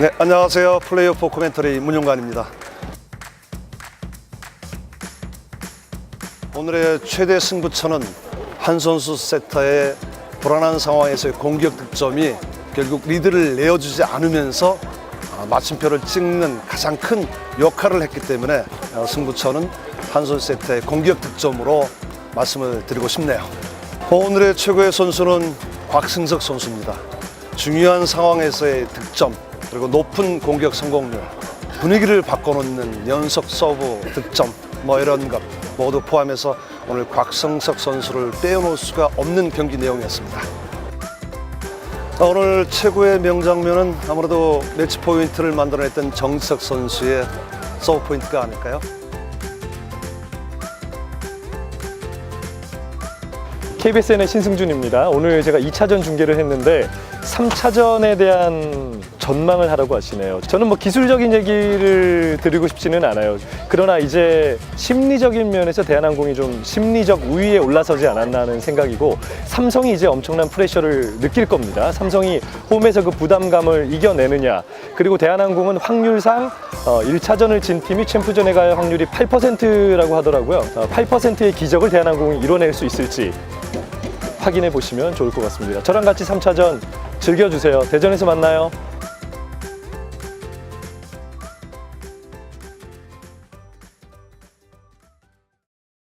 네, 안녕하세요. 플레이오프 코멘터리 문용관입니다. 오늘의 최대 승부처는 한 선수 세터의 불안한 상황에서의 공격 득점이 결국 리드를 내어주지 않으면서 아, 마침표를 찍는 가장 큰 역할을 했기 때문에 어, 승부처는 한 선수 세터의 공격 득점으로 말씀을 드리고 싶네요. 오늘의 최고의 선수는 곽승석 선수입니다. 중요한 상황에서의 득점 그리고 높은 공격 성공률 분위기를 바꿔놓는 연속 서브 득점 뭐 이런 것 모두 포함해서 오늘 곽승석 선수를 빼놓을 수가 없는 경기 내용이었습니다. 자, 오늘 최고의 명장면은 아무래도 매치 포인트를 만들어냈던 정석 선수의 서브 포인트가 아닐까요? KBSN의 신승준입니다. 오늘 제가 2차전 중계를 했는데 3차전에 대한 전망을 하라고 하시네요. 저는 뭐 기술적인 얘기를 드리고 싶지는 않아요. 그러나 이제 심리적인 면에서 대한항공이 좀 심리적 우위에 올라서지 않았나 하는 생각이고 삼성이 이제 엄청난 프레셔를 느낄 겁니다. 삼성이 홈에서 그 부담감을 이겨내느냐 그리고 대한항공은 확률상 어, 1차전을 진 팀이 챔프전에 갈 확률이 8%라고 하더라고요. 어, 8%의 기적을 대한항공이 이뤄낼 수 있을지 확인해 보시면 좋을 것 같습니다. 저랑 같이 3차전 즐겨주세요. 대전에서 만나요.